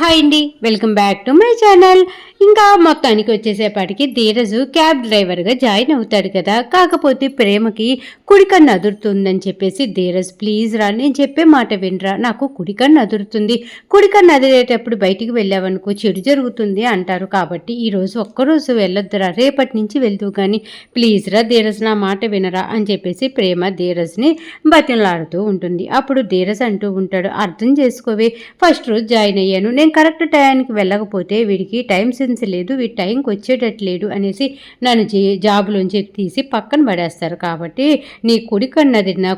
Hi అండి welcome back to my channel. ఇంకా మొత్తానికి వచ్చేసేపాటికి ధీరజు క్యాబ్ డ్రైవర్గా జాయిన్ అవుతాడు కదా. కాకపోతే ప్రేమకి కుడికన్ను అదురుతుందని చెప్పేసి ధీరజ్ ప్లీజ్ రా నేను చెప్పే మాట వినరా నాకు కుడికన్ను అదురుతుంది. కుడికన్ను అదిరేటప్పుడు బయటికి వెళ్ళావనుకో చెడు జరుగుతుంది అంటారు. కాబట్టి ఈరోజు ఒక్కరోజు వెళ్ళొద్దురా రేపటి నుంచి వెళ్తూ కానీ ప్లీజ్ రా ధీరజ్ నా మాట వినరా అని చెప్పేసి ప్రేమ ధీరజ్ని బతిలాడుతూ ఉంటుంది. అప్పుడు ధీరజ్ అంటూ ఉంటాడు అర్థం చేసుకోవే ఫస్ట్ రోజు జాయిన్ అయ్యాను నేను కరెక్ట్ టైంకి వెళ్ళకపోతే వీడికి టైం సెన్స్ లేదు వీడి టైంకి వచ్చేటట్లేడు అనేసి నన్ను జే జాబులోంచి తీసి పక్కన పడేస్తారు. కాబట్టి నీ కుడికన్ను అది నా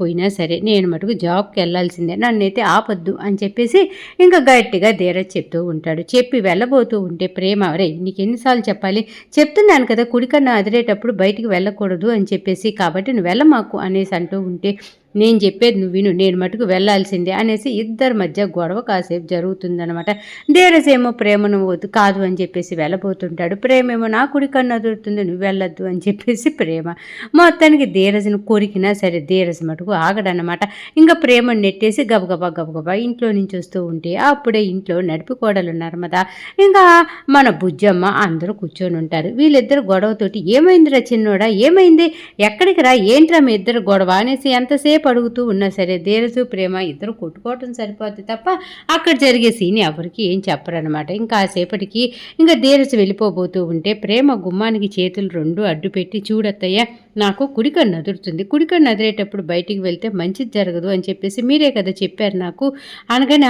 పోయినా సరే నేను మటుకు జాబ్కి వెళ్ళాల్సిందే. నన్నైతే ఆపొద్దు అని చెప్పేసి ఇంకా గట్టిగా ధీరజ్ చెప్తూ ఉంటాడు. చెప్పి వెళ్ళబోతూ ఉంటే ప్రేమ రే నీకు ఎన్నిసార్లు చెప్పాలి? చెప్తున్నాను కదా కుడికన్ను అదిరేటప్పుడు బయటికి వెళ్ళకూడదు అని చెప్పేసి కాబట్టి నువ్వు వెళ్ళమాకు అనేసి అంటూ ఉంటే నేను చెప్పేది నువ్వు విను నేను మటుకు వెళ్ళాల్సిందే అనేసి ఇద్దరి మధ్య గొడవ కాసేపు జరుగుతుందనమాట ధీరసేమో ప్రేమను కాదు అని చెప్పేసి వెళ్ళబోతుంటాడు. ప్రేమేమో నా కుడి కన్ను అదురుతుంది నువ్వు వెళ్ళొద్దు అని చెప్పేసి ప్రేమ. మొత్తానికి ధీరజను కొరికినా సరే ధీరజ మటుకు ఆగడనమాట ఇంకా ప్రేమను నెట్టేసి గబగబా గబగబా ఇంట్లో నుంచి వస్తూ ఉంటే అప్పుడే ఇంట్లో నడిపి కోడలు నర్మదా ఇంకా మన బుజ్జమ్మ అందరూ కూర్చొని ఉంటారు. వీళ్ళిద్దరు గొడవతోటి ఏమైందిరా చిన్నోడా? ఏమైంది? ఎక్కడికి రా? ఏంట్రా మీ ఇద్దరు గొడవ? అనేసి ఎంతసేపు అడుగుతూ ఉన్నా సరే ధీరజు ప్రేమ ఇద్దరు కొట్టుకోవటం సరిపోద్ది తప్ప అక్కడ జరిగే సీన్ ఎవరికి ఏం చెప్పరనమాట ఇంకా సేపటికి ఇంకా ధీరజు వెళ్ళిపోబోతూ ఉంటే ప్రేమ గుమ్మానికి చేతులు రెండు అడ్డు పెట్టి చూడత్తయ్య నాకు కుడికన్ను అదురుతుంది. కుడికన్ను అదిరేటప్పుడు బయటికి వెళ్తే మంచిది జరగదు అని చెప్పేసి మీరే కదా చెప్పారు నాకు. అనగానే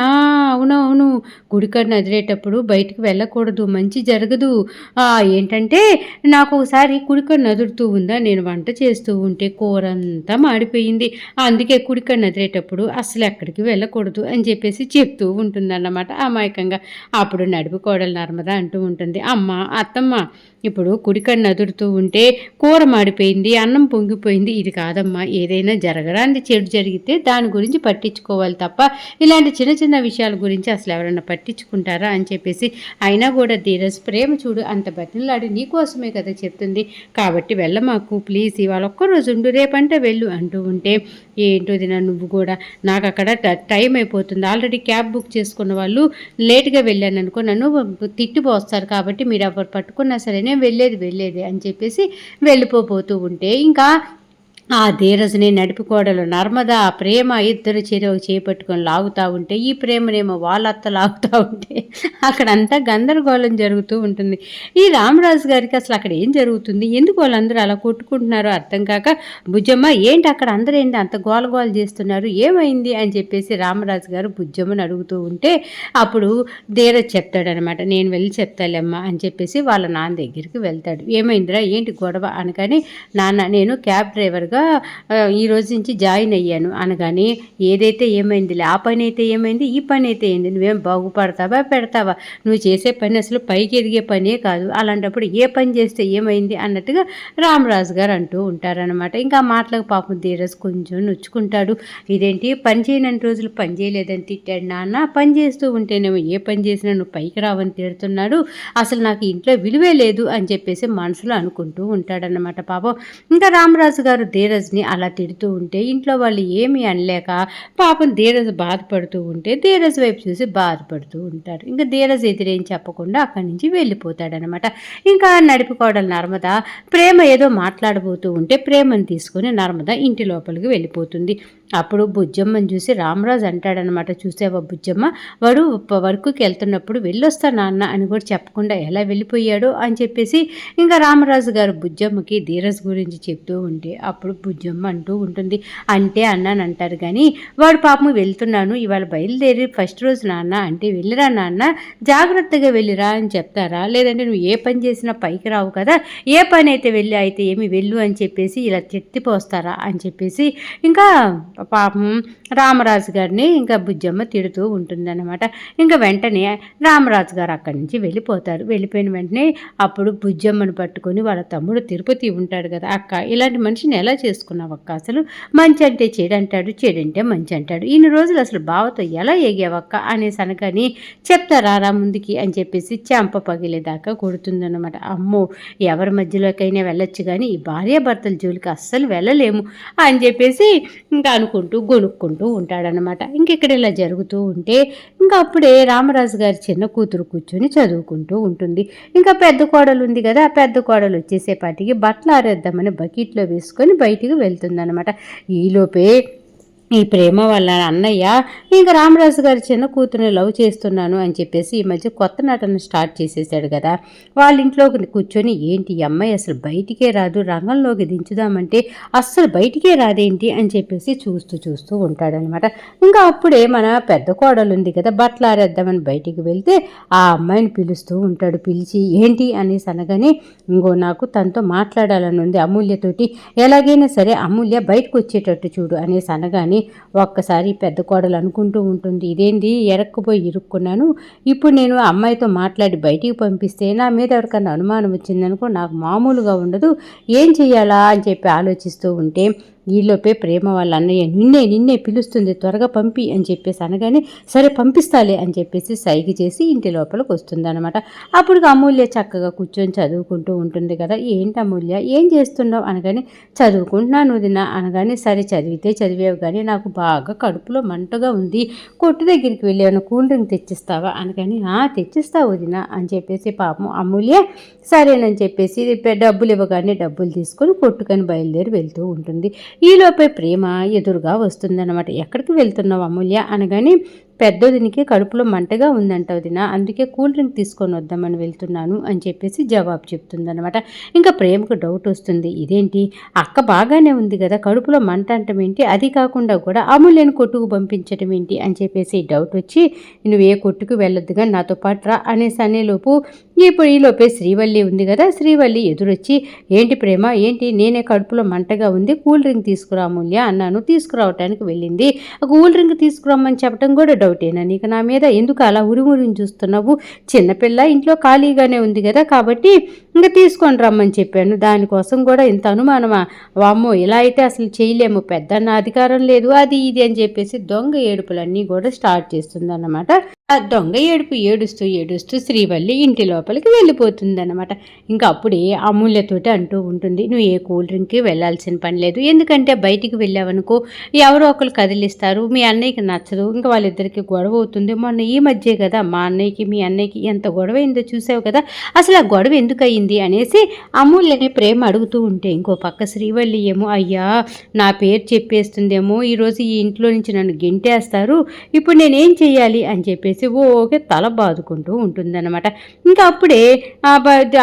అవును అవును నదిలేటప్పుడు బయటికి వెళ్ళకూడదు మంచి జరగదు. ఏంటంటే నాకు ఒకసారి కుడికన్ను నదురుతూ ఉందా నేను వంట చేస్తూ ఉంటే కూర అంతా మాడిపోయింది. అందుకే కుడికన్ను నదిలేటప్పుడు అసలు ఎక్కడికి వెళ్ళకూడదు అని చెప్పేసి చెప్తూ ఉంటుందన్నమాట అమాయకంగా. అప్పుడు నడుపు కోడలు నర్మదా అంటూ ఉంటుంది. అమ్మ అత్తమ్మ ఇప్పుడు కుడికన్ను అదురుతూ ఉంటే కూర మాడిపోయింది అన్నం పొంగిపోయింది. ఇది కాదమ్మా ఏదైనా జరగడానికి చెడు జరిగితే దాని గురించి పట్టించుకోవాలి తప్ప ఇలాంటి చిన్న చిన్న విషయాల గురించి అసలు ఎవరైనా పట్టించుకుంటారా అని చెప్పేసి అయినా కూడా ధీరజ్ ప్రేమ చూడు అంత బతిలాడి నీకోసమే కదా చెప్తుంది. కాబట్టి వెళ్ళమాకు ప్లీజ్ ఇవాళ ఒక్కరోజు ఉండు రేపంటే వెళ్ళు అంటూ ఉంటే ఏంటో దినా నువ్వు కూడా. నాకు అక్కడ ట- టైం అయిపోతుంది. ఆల్రెడీ క్యాబ్ బుక్ చేసుకున్న వాళ్ళు లేట్గా వెళ్ళాను అనుకో నన్ను తిట్టిపోస్తారు కాబట్టి మీరు ఎవరు పట్టుకున్నా సరే నేను వెళ్ళేది వెళ్ళేది అని చెప్పేసి వెళ్ళిపోబోతూ ఉంటే ఇంకా ఆ ధీరజుని నడుపుకోడలు నర్మదా ప్రేమ ఇద్దరు చెరువు చేపట్టుకొని లాగుతూ ఉంటే ఈ ప్రేమనేమో వాళ్ళత్త లాగుతూ ఉంటే అక్కడంతా గందరగోళం జరుగుతూ ఉంటుంది. ఈ రామరాజు గారికి అసలు అక్కడ ఏం జరుగుతుంది? ఎందుకు వాళ్ళందరూ అలా కొట్టుకుంటున్నారో అర్థం కాక బుజ్జమ్మ ఏంటి అక్కడ అందరూ ఏంటి అంత గోలగోలు చేస్తున్నారు? ఏమైంది? అని చెప్పేసి రామరాజు గారు బుజ్జమ్మని అడుగుతూ ఉంటే అప్పుడు ధీరజ్ చెప్తాడనమాట నేను వెళ్ళి చెప్తాలేమ్మా అని చెప్పేసి వాళ్ళ నాన్న దగ్గరికి వెళ్తాడు. ఏమైందిరా? ఏంటి గొడవ? అనగానే నాన్న నేను క్యాబ్ డ్రైవర్గా ఆ, ఈ రోజు నుంచి జాయిన్ అయ్యాను అనగానే ఏదైతే ఏమైందిలే ఆ పని అయితే ఏమైంది ఈ పని అయితే ఏంది నువ్వేం బాగుపడతావా పెడతావా? నువ్వు చేసే పని అసలు పైకి ఎదిగే పనే కాదు అలాంటప్పుడు ఏ పని చేస్తే ఏమైంది అన్నట్టుగా రామరాజు గారు అంటూ ఉంటారనమాట ఇంకా మాటలకు పాపం ధీరజ్ కొంచెం నొచ్చుకుంటాడు. ఇదేంటి పని చేయనన్ని రోజులు పని చేయలేదని తిట్టాడు నాన్న పని చేస్తూ ఉంటేనేమో ఏ పని చేసినా నువ్వు పైకి రావని తిడుతున్నాడు. అసలు నాకు ఇంట్లో విలువే లేదు అని చెప్పేసి మనసులో అనుకుంటూ ఉంటాడనమాట పాపం. ఇంకా రామరాజు గారు ధీరజ్ని అలా తిడుతూ ఉంటే ఇంట్లో వాళ్ళు ఏమీ అనలేక పాపం ధీరజ్ బాధపడుతూ ఉంటే ధీరజ్ వైపు చూసి బాధపడుతూ ఉంటారు. ఇంకా ధీరజ్ ఎదురేం చెప్పకుండా అక్కడి నుంచి వెళ్ళిపోతాడనమాట. ఇంకా నడిపికోవడం నర్మద ప్రేమ ఏదో మాట్లాడబోతూ ఉంటే ప్రేమను తీసుకుని నర్మద ఇంటి లోపలికి వెళ్ళిపోతుంది. అప్పుడు బుజ్జమ్మని చూసి రామరాజు అంటాడనమాట చూసావా బుజ్జమ్మ? వాడు వర్క్కి వెళ్తున్నప్పుడు వెళ్ళొస్తా నాన్న అని కూడా చెప్పకుండా ఎలా వెళ్ళిపోయాడు? అని చెప్పేసి ఇంకా రామరాజు గారు బుజ్జమ్మకి ధీరజ్ గురించి చెప్తూ ఉంటే అప్పుడు బుజ్జమ్మ అంటూ ఉంటుంది అంటే అన్నాను అంటారు కానీ వాడు పాపం వెళ్తున్నాను ఇవాళ బయలుదేరి ఫస్ట్ రోజు నాన్న అంటే వెళ్ళిరా నాన్న? జాగ్రత్తగా వెళ్ళిరా అని చెప్తారా? లేదంటే నువ్వు ఏ పని చేసినా పైకి రావు కదా? ఏ పని అయితే వెళ్ళి అయితే ఏమి వెళ్ళు అని చెప్పేసి ఇలా చెత్తిపోస్తారా? అని చెప్పేసి ఇంకా పాపం రామరాజు గారిని ఇంకా బుజ్జమ్మ తిడుతూ ఉంటుందన్నమాట. ఇంకా వెంటనే రామరాజు గారు అక్కడి నుంచి వెళ్ళిపోతారు. వెళ్ళిపోయిన వెంటనే అప్పుడు బుజ్జమ్మను పట్టుకొని వాళ్ళ తమ్ముడు తిరుపతి ఉంటాడు కదా అక్క ఇలాంటి మనిషిని ఎలా చేసుకున్నావు అక్క అసలు? మంచి అంటే చెడు అంటాడు చెడు అంటే మంచి అంటాడు. ఇన్ని రోజులు అసలు బావతో ఎలా ఎగావక్క అనేసి అనగాని చెప్తారా రా ముందుకి అని చెప్పేసి చెంప పగిలేదాకా కొడుతుందన్నమాట. అమ్మో ఎవరి మధ్యలోకైనా వెళ్ళొచ్చు కానీ ఈ భార్యాభర్తల జోలికి అస్సలు వెళ్ళలేము అని చెప్పేసి ఇంకా అనుకుంటూ గొనుక్కుంటూ ఉంటాడనమాట ఇంకెక్కడ ఇలా జరుగుతూ ఉంటే ఇంకా అప్పుడే రామరాజు గారి చిన్న కూతురు కూర్చొని చదువుకుంటూ ఉంటుంది. ఇంకా పెద్ద కోడలు ఉంది కదా ఆ పెద్ద కోడలు వచ్చేసేపాటికి బట్టలు ఆరేద్దామని బకెట్లో వేసుకొని బయటికి వెళ్తుందనమాట ఈలోపే ఈ ప్రేమ వల్ల అన్నయ్య ఇంకా రామరాజు గారి చిన్న కూతురుని లవ్ చేస్తున్నాను అని చెప్పేసి ఈ మధ్య కొత్త నటన స్టార్ట్ చేసేసాడు కదా. వాళ్ళ ఇంట్లో కూర్చొని ఏంటి ఈ అమ్మాయి అసలు బయటికే రాదు రంగంలోకి దించుదామంటే అస్సలు బయటికే రాదేంటి అని చెప్పేసి చూస్తూ చూస్తూ ఉంటాడనమాట. ఇంకా అప్పుడే మన పెద్ద కోడలు ఉంది కదా బట్టలు ఆరేద్దామని బయటికి వెళ్తే ఆ అమ్మాయిని పిలుస్తూ ఉంటాడు. పిలిచి ఏంటి? అనేసి అనగానే ఇంకో నాకు తనతో మాట్లాడాలని ఉంది అమూల్యతోటి. ఎలాగైనా సరే అమూల్య బయటకు వచ్చేటట్టు చూడు అనేసి అనగానే ఒక్కసారి పెద్ద కోడలు అనుకుంటూ ఉంటుంది. ఇదేంది? ఎరక్కుపోయి ఇరుక్కున్నాను. ఇప్పుడు నేను ఆ అమ్మాయితో మాట్లాడి బయటికి పంపిస్తే నా మీద ఎవరికన్నా అనుమానం వచ్చిందనుకో నాకు మామూలుగా ఉండదు. ఏం చేయాలా అని చెప్పి ఆలోచిస్తూ ఉంటే ఈలోపే ప్రేమ వాళ్ళ అన్నయ్య నిన్నే నిన్నే పిలుస్తుంది త్వరగా పంపి అని చెప్పేసి అనగానే సరే పంపిస్తాలే అని చెప్పేసి సైగ చేసి ఇంటి లోపలికి వస్తుందన్నమాట. అప్పుడు అమూల్య చక్కగా కూర్చొని చదువుకుంటూ ఉంటుంది కదా. ఏంటి అమూల్య? ఏం చేస్తున్నావు? అనగానే చదువుకుంటున్నాను వదిన. అనగానే సరే చదివితే చదివేవు కానీ నాకు బాగా కడుపులో మంటగా ఉంది. కొట్టు దగ్గరికి వెళ్ళాను కూల్ డ్రింక్ తెచ్చిస్తావా? అనగానే ఆ తెచ్చిస్తా వదిన అని చెప్పేసి పాపం అమూల్య సరేనని చెప్పేసి డబ్బులు ఇవ్వగానే డబ్బులు తీసుకొని కొట్టుకొని బయలుదేరి వెళ్తూ ఉంటుంది. ఈలోపే ప్రేమ ఎదురుగా వస్తుందన్నమాట. ఎక్కడికి వెళ్తున్నావు అమూల్య? అనగానే పెద్దదినికి కడుపులో మంటగా ఉందంట వదిన. అందుకే కూల్ డ్రింక్ తీసుకొని వద్దామని వెళ్తున్నాను అని చెప్పేసి జవాబు చెప్తుందనమాట ఇంకా ప్రేమకు డౌట్ వస్తుంది. ఇదేంటి? అక్క బాగానే ఉంది కదా కడుపులో మంట అంటం ఏంటి? అది కాకుండా కూడా అమూల్యను కొట్టుకు పంపించడం ఏంటి? అని చెప్పేసి డౌట్ వచ్చి నువ్వు ఏ కొట్టుకు వెళ్ళొద్దుగా నాతో పాటు రా అనేసి అనేలోపు ఇప్పుడు ఈలోపే శ్రీవల్లి ఉంది కదా శ్రీవల్లి ఎదురొచ్చి ఏంటి ప్రేమ? ఏంటి? నేనే కడుపులో మంటగా ఉంది కూల్ డ్రింక్ తీసుకురా అమూల్య అన్నాను. తీసుకురావటానికి వెళ్ళింది. కూల్ డ్రింక్ తీసుకురమ్మని చెప్పడం కూడా డౌటేనా? నీకు నా మీద ఎందుకు అలా ఉరిమురిని చూస్తున్నావు? చిన్నపిల్ల ఇంట్లో ఖాళీగానే ఉంది కదా కాబట్టి ఇంకా తీసుకొని రమ్మని చెప్పాను. దానికోసం కూడా ఇంత అనుమానమా? వామ్మో ఇలా అయితే అసలు చేయలేము. పెద్ద అధికారం లేదు. అది ఇది అని చెప్పేసి దొంగ ఏడుపులన్నీ కూడా స్టార్ట్ చేస్తుందన్నమాట. ఆ దొంగ ఏడుపు ఏడుస్తూ ఏడుస్తూ శ్రీవల్లి ఇంటి లోపలికి వెళ్ళిపోతుందన్నమాట. ఇంకా అప్పుడే అమూల్యతోటి అంటూ ఉంటుంది నువ్వు ఏ కూల్ డ్రింక్కి వెళ్ళాల్సిన పని లేదు. ఎందుకంటే బయటికి వెళ్ళావనుకో ఎవరో ఒకరు కదిలిస్తారు. మీ అన్నయ్యకి నచ్చదు. ఇంకా వాళ్ళిద్దరికి గొడవ అవుతుంది. మొన్న ఈ మధ్యే కదా మా అన్నయ్యకి మీ అన్నయ్యకి ఎంత గొడవ అయిందో చూసావు కదా? అసలు ఆ గొడవ ఎందుకు అయ్యింది అనేసి అమూల్యని ప్రేమ అడుగుతూ ఉంటే ఇంకో పక్క శ్రీవల్లి ఏమో అయ్యా నా పేరు చెప్పేస్తుందేమో. ఈరోజు ఈ ఇంట్లో నుంచి నన్ను గెంటేస్తారు. ఇప్పుడు నేనేం చేయాలి అని చెప్పేసి ఓకే తల బాదుకుంటూ ఉంటుందన్నమాట. ఇంకా అప్పుడే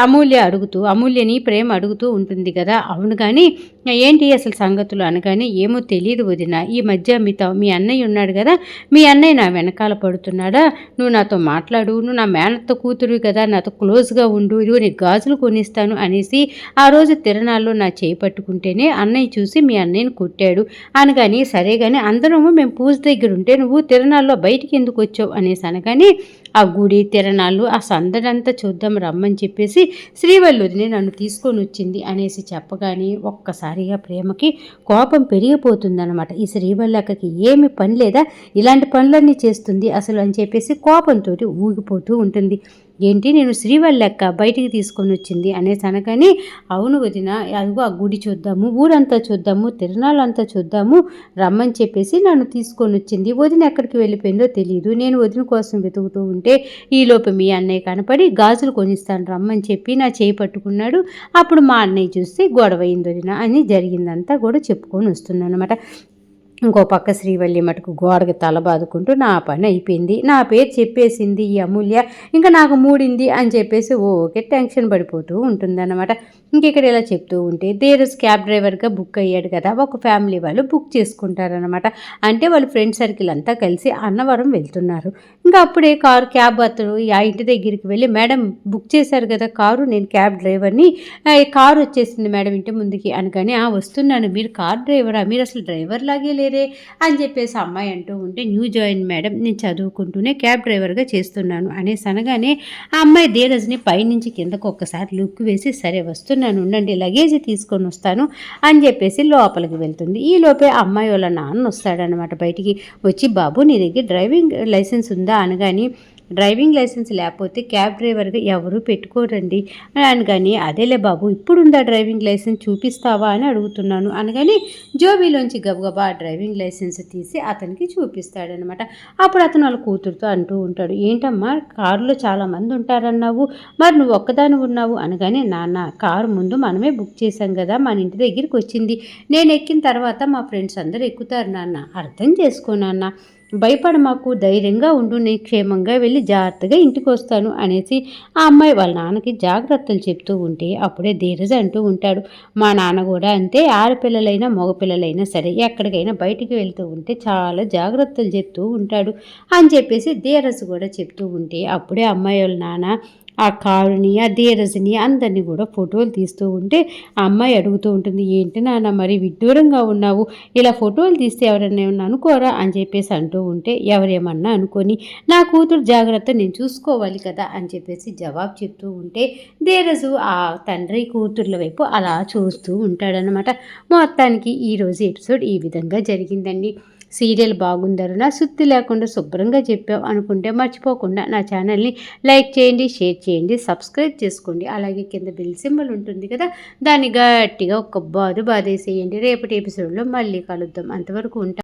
అమూల్య అడుగుతూ అమూల్యని ప్రేమ అడుగుతూ ఉంటుంది కదా అవును కానీ ఏంటి అసలు సంగతులు అనగానే ఏమో తెలియదు వదిన. ఈ మధ్య మీతో మీ అన్నయ్య ఉన్నాడు కదా మీ అన్నయ్య నా వెనకాల పడుతున్నాడా? నువ్వు నాతో మాట్లాడు నువ్వు నా మేనత్త కూతురు కదా నాతో క్లోజ్గా ఉండు ఇదిగో నీకు గాజులు కొనిస్తాను అనేసి ఆ రోజు తిరణాల్లో నా చేయి పట్టుకుంటేనే అన్నయ్య చూసి మీ అన్నయ్యని కొట్టాడు. అనగాని సరే కానీ అందరము మేము పూజ దగ్గర ఉంటే నువ్వు తిరణాల్లో బయటికి ఎందుకు వచ్చావు అనేసి అనగానే ఆ గుడి తిరణాలు ఆ సందడంతా చూద్దాం రమ్మని చెప్పేసి శ్రీవల్లూరిని నన్ను తీసుకొని వచ్చింది అనేసి చెప్పగానే ఒక్కసారిగా ప్రేమకి కోపం పెరిగిపోతుందనమాట ఈ శ్రీవల్లక్కకి ఏమి పని లేదా? ఇలాంటి పనులన్నీ చేస్తుంది అసలు అని చెప్పేసి కోపంతో ఊగిపోతూ ఉంటుంది. ఏంటి నేను శ్రీవల్లక్క బయటికి తీసుకొని వచ్చింది అనేసి అనగానే అవును వదిన అదిగో ఆ గుడి చూద్దాము ఊరంతా చూద్దాము తిరణాలంతా చూద్దాము రమ్మని చెప్పేసి నన్ను తీసుకొని వచ్చింది. వదిన ఎక్కడికి వెళ్ళిపోయిందో తెలియదు నేను వదిన కోసం వెతుకుతూ ఉంటే ఈలోపు మీ అన్నయ్య కనపడి గాజులు కొనిస్తాను రమ్మని చెప్పి నా చేయి పట్టుకున్నాడు. అప్పుడు మా అన్నయ్య చూస్తే గొడవ అయింది వదిన అని జరిగిందంతా కూడా చెప్పుకొని వస్తుందన్నమాట ఇంకో పక్క శ్రీవల్లి మటుకు గోడకి తల బాదుకుంటూ నా పని అయిపోయింది నా పేరు చెప్పేసింది ఈ అమూల్య ఇంకా నాకు మూడింది అని చెప్పేసి ఓకే టెన్షన్ పడిపోతూ ఉంటుందన్నమాట. ఇంకెక్కడ ఇలా చెప్తూ ఉంటే ధీరజ్ క్యాబ్ డ్రైవర్గా బుక్ అయ్యాడు కదా ఒక ఫ్యామిలీ వాళ్ళు బుక్ చేసుకుంటారనమాట అంటే వాళ్ళు ఫ్రెండ్ సర్కిల్ అంతా కలిసి అన్నవరం వెళ్తున్నారు. ఇంకా అప్పుడే కారు క్యాబ్ అతను ఆ ఇంటి దగ్గరికి వెళ్ళి మేడం బుక్ చేశారు కదా కారు నేను క్యాబ్ డ్రైవర్ని కారు వచ్చేసింది మేడం ఇంటి ముందుకి. అనగానే "ఆ, వస్తున్నాను మీరు కార్ డ్రైవరా మీరు అసలు డ్రైవర్ లాగే లేరే? అని చెప్పేసి అమ్మాయి అంటూ ఉంటే న్యూ జాయిన్ మేడం నేను చదువుకుంటూనే క్యాబ్ డ్రైవర్గా చేస్తున్నాను. అనేసి అనగానే ఆ అమ్మాయి ధీరజ్ని పైనుంచి కిందకు ఒక్కసారి లుక్ వేసి సరే వస్తున్నాను. ఉండండి లగేజ్ తీసుకొని వస్తాను అని చెప్పేసి లోపలికి వెళ్తుంది. ఈ లోపే అమ్మాయి వాళ్ళ నాన్న వస్తాడనమాట బయటికి. వచ్చి బాబు నీ దగ్గర డ్రైవింగ్ లైసెన్స్ ఉందా? అనగాని డ్రైవింగ్ లైసెన్స్ లేకపోతే క్యాబ్ డ్రైవర్గా ఎవరు పెట్టుకోరండి. అని అనగానే అదేలే బాబు ఇప్పుడుందా డ్రైవింగ్ లైసెన్స్ చూపిస్తావా? అని అడుగుతున్నాను. అనగానే జోబీలోంచి గబగబా డ్రైవింగ్ లైసెన్స్ తీసి అతనికి చూపిస్తాడనమాట. అప్పుడు అతను వాళ్ళ కూతురుతో అంటూ ఉంటాడు ఏంటమ్మా కారులో చాలామంది ఉంటారన్నావు. మరి నువ్వు ఒక్కదాని ఉన్నావు? అనగానే నాన్న కారు ముందు మనమే బుక్ చేశాం కదా మన ఇంటి దగ్గరికి వచ్చింది. నేను ఎక్కిన తర్వాత మా ఫ్రెండ్స్ అందరూ ఎక్కుతారు నాన్న. అర్థం చేసుకో నాన్న. భయపడ మాకు ధైర్యంగా ఉండు నేను క్షేమంగా వెళ్ళి జాగ్రత్తగా ఇంటికి వస్తాను అనేసి ఆ అమ్మాయి వాళ్ళ నాన్నకి జాగ్రత్తలు చెప్తూ ఉంటే అప్పుడే ధీరజ్ అంటూ ఉంటాడు. మా నాన్న కూడా అంతే ఆడపిల్లలైనా మగపిల్లలైనా సరే ఎక్కడికైనా బయటికి వెళ్తూ ఉంటే చాలా జాగ్రత్తలు చెప్తూ ఉంటాడు అని చెప్పేసి ధీరజ్ కూడా చెప్తూ ఉంటే అప్పుడే అమ్మాయి వాళ్ళ నాన్న ఆ కారుని ఆ ధీరజ్ని అందరినీ కూడా ఫోటోలు తీస్తూ ఉంటే ఆ అమ్మాయి అడుగుతూ ఉంటుంది ఏంటి నాన్న మరి విడ్డూరంగా ఉన్నావు? ఇలా ఫోటోలు తీస్తే ఎవరైనా ఏమన్నా అనుకోరా? అని చెప్పేసి అంటూ ఉంటే ఎవరేమన్నా అనుకొని నా కూతురు జాగ్రత్త నేను చూసుకోవాలి కదా? అని చెప్పేసి జవాబు చెప్తూ ఉంటే ధీరజు ఆ తండ్రి కూతుర్ల వైపు అలా చూస్తూ ఉంటాడనమాట మొత్తానికి ఈరోజు ఎపిసోడ్ ఈ విధంగా జరిగిందండి. సీరియల్ బాగుందరు నా సుత్తి లేకుండా శుభ్రంగా చెప్పావు అనుకుంటే మర్చిపోకుండా నా ఛానల్ని లైక్ చేయండి షేర్ చేయండి సబ్స్క్రైబ్ చేసుకోండి. అలాగే కింద బిల్ సింబల్ ఉంటుంది కదా దాన్ని గట్టిగా ఒక బాదు బాధేసేయండి రేపటి ఎపిసోడ్లో మళ్ళీ కలుద్దాం. అంతవరకు ఉంటాం